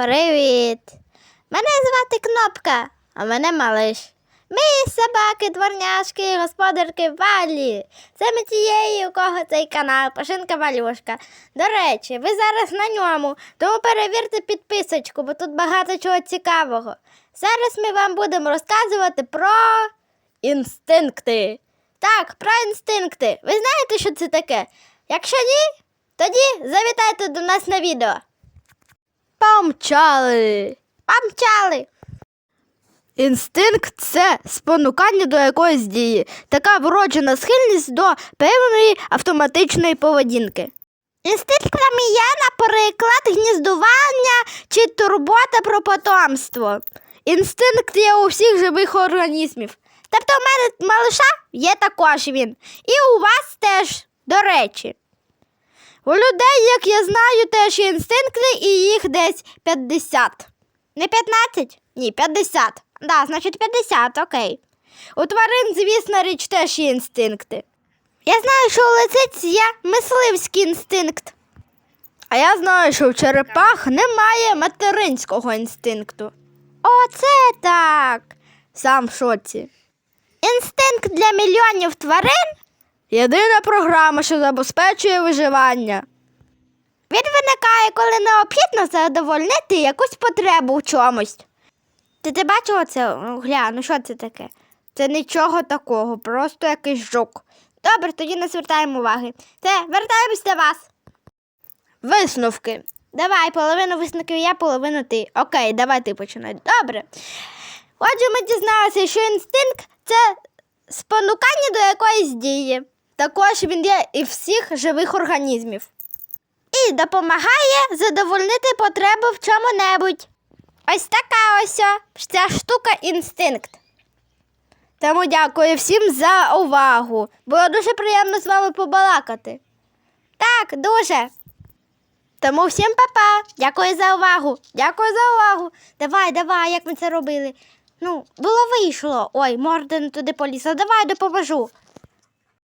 Привіт! Мене звати Кнопка, а мене малиш. Ми собаки, дворняшки, господарки Валі. Це ми тієї, у кого цей канал, Пашинка Валюшка. До речі, ви зараз на ньому, тому перевірте підписочку, бо тут багато чого цікавого. Зараз ми вам будемо розказувати про інстинкти. Так, про інстинкти. Ви знаєте, що це таке? Якщо ні, тоді завітайте до нас на відео. Помчали. Помчали. Інстинкт це спонукання до якоїсь дії, така вроджена схильність до певної автоматичної поведінки. Інстинктами є, наприклад, гніздування чи турбота про потомство. Інстинкт є у всіх живих організмів. Тобто у мене малиша є також він. І у вас теж, до речі. У людей, як я знаю, теж є інстинкти, і їх десь 50. Не 15? Ні, 50. Да, значить 50, окей. У тварин, звісно, річ теж є інстинкти. Я знаю, що у лисиць є мисливський інстинкт. А я знаю, що в черепах немає материнського інстинкту. Оце так. Сам в шоці. Інстинкт для мільйонів тварин єдина програма, що забезпечує виживання. Він виникає, коли необхідно задовольнити якусь потребу в чомусь. Ти ти бачила це? Гля, ну що це таке? Це нічого такого, просто якийсь жук. Добре, тоді не звертаємо уваги. Це, вертаємось до вас. Висновки. Давай, половину висновків я, половину ти. Окей, давай ти починай. Добре. Отже, ми дізналися, що інстинкт це спонукання до якоїсь дії. Також він є і всіх живих організмів. І допомагає задовольнити потребу в чому-небудь. Ось така ось ця штука інстинкт. Тому дякую всім за увагу. Було дуже приємно з вами побалакати. Так, дуже. Тому всім па-па. Дякую за увагу. Дякую за увагу. Давай, давай, як ми це робили. Ну, було вийшло. Ой, морда не туди полізла. Давай допоможу.